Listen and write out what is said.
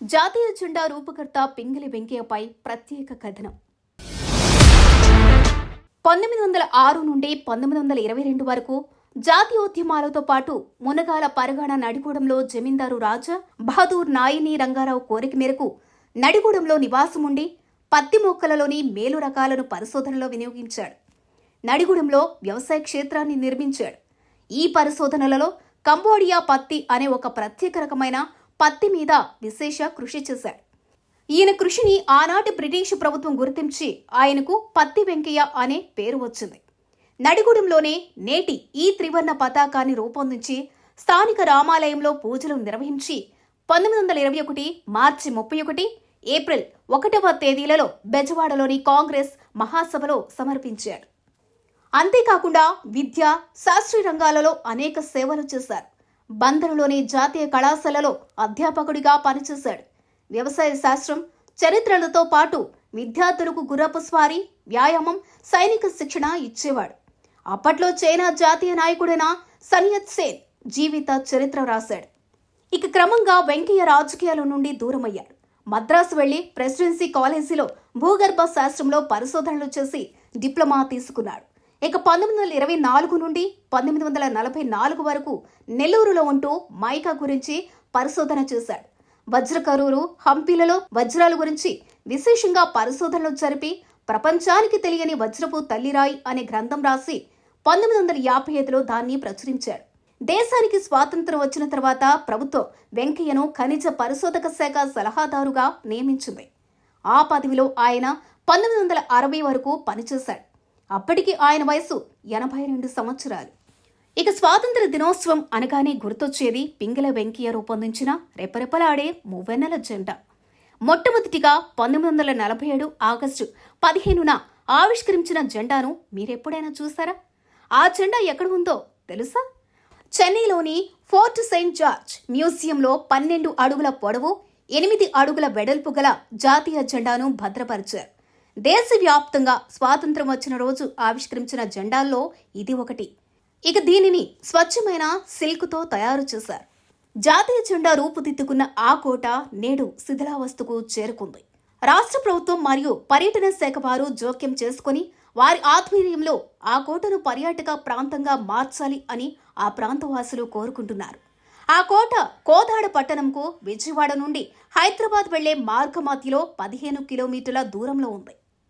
జాతీయ జెండా రూపకర్త పింగళి వెంకయ్యపై ప్రత్యేక కథనం. పంతొమ్మిది వందల ఆరు నుండి పంతొమ్మిది వందల ఇరవై రెండు వరకు జాతీయోద్యమాలతో పాటు మునగాల పరగాణ నడిగూడెంలో జమీందారు రాజా బహదూర్ నాయిని రంగారావు కోరిక మేరకు నడిగూడెంలో నివాసముండి పత్తి మొక్కలలోని మేలు రకాలను పరిశోధనలో వినియోగించాడు. నడిగూడెంలో వ్యవసాయ క్షేత్రాన్ని నిర్మించాడు. ఈ పరిశోధనలలో కంబోడియా పత్తి అనే ఒక ప్రత్యేక రకమైన పత్తి మీద విశేష కృషి చేశాడు. ఈయన కృషిని ఆనాటి బ్రిటిష్ ప్రభుత్వం గుర్తించి ఆయనకు పత్తి వెంకయ్య అనే పేరు వచ్చింది. నడిగూడెంలోనే నేటి ఈ త్రివర్ణ పతాకాన్ని రూపొందించి స్థానిక రామాలయంలో పూజలు నిర్వహించి పంతొమ్మిది వందల ఇరవై ఒకటి మార్చి ముప్పై ఒకటి ఏప్రిల్ ఒకటవ తేదీలలో బెజవాడలోని కాంగ్రెస్ మహాసభలో సమర్పించారు. అంతేకాకుండా విద్య శాస్త్రీయ రంగాలలో అనేక సేవలు చేశారు. బందరులోని జాతీయ కళాశాలలో అధ్యాపకుడిగా పనిచేశాడు. వ్యవసాయ శాస్త్రం చరిత్రలతో పాటు విద్యార్థులకు గుర్రపు స్వారీ వ్యాయామం సైనిక శిక్షణ ఇచ్చేవాడు. అప్పట్లో చైనా జాతీయ నాయకుడైన సనియత్ సేన్ జీవిత చరిత్ర రాశాడు. ఇక క్రమంగా వెంకయ్య రాజకీయాల నుండి దూరమయ్యాడు. మద్రాసు వెళ్ళి ప్రెసిడెన్సీ కాలేజీలో భూగర్భ శాస్త్రంలో పరిశోధనలు చేసి డిప్లొమా తీసుకున్నాడు. ఇక పంతొమ్మిది వందల ఇరవై నాలుగు నుండి పంతొమ్మిది వందల నలభై నాలుగు వరకు నెల్లూరులో ఉంటూ మైకా గురించి పరిశోధన చేశాడు. వజ్రకరూరు హంపీలలో వజ్రాల గురించి విశేషంగా పరిశోధనలు జరిపి ప్రపంచానికి తెలియని వజ్రపు తల్లిరాయి అనే గ్రంథం రాసి పంతొమ్మిది వందల యాభై ఐదులో దాన్ని ప్రచురించాడు. దేశానికి స్వాతంత్రం వచ్చిన తర్వాత ప్రభుత్వం వెంకయ్యను ఖనిజ పరిశోధక శాఖ సలహాదారుగా నియమించింది. ఆ పదవిలో ఆయన పంతొమ్మిది వందల అరవై వరకు పనిచేశాడు. అప్పటికి ఆయన వయసు ఎనభై రెండు సంవత్సరాలు. ఇక స్వాతంత్ర దినోత్సవం అనగానే గుర్తొచ్చేది పింగళ వెంకయ్య రూపొందించిన రెపరెపలాడే మువ్వెన్నెల జెండా మొట్టమొదటిగా పంతొమ్మిది వందల నలభై ఏడు ఆగస్టు పదిహేనున ఆవిష్కరించిన జెండాను మీరెప్పుడైనా చూసారా? ఆ జెండా ఎక్కడ ఉందో తెలుసా? చెన్నైలోని ఫోర్ట్ సెయింట్ జార్జ్ మ్యూజియంలో పన్నెండు అడుగుల పొడవు ఎనిమిది అడుగుల వెడల్పు గల జాతీయ జెండాను భద్రపరిచారు. దేశవ్యాప్తంగా స్వాతంత్రం వచ్చిన రోజు ఆవిష్కరించిన జెండాల్లో ఇది ఒకటి. ఇక దీనిని స్వచ్ఛమైన సిల్క్తో తయారు చేశారు. జాతీయ జెండా రూపుదిద్దుకున్న ఆ కోట నేడు శిథిలావస్థకు చేరుకుంది. రాష్ట్ర ప్రభుత్వం మరియు పర్యటన శాఖ వారు జోక్యం చేసుకుని వారి ఆధ్వర్యంలో ఆ కోటను పర్యాటక ప్రాంతంగా మార్చాలి అని ఆ ప్రాంతవాసులు కోరుకుంటున్నారు. ఆ కోట కోదాడ పట్టణంకు విజయవాడ నుండి హైదరాబాద్ వెళ్ళే మార్గ మధ్యలో పదిహేను కిలోమీటర్ల దూరంలో ఉంది.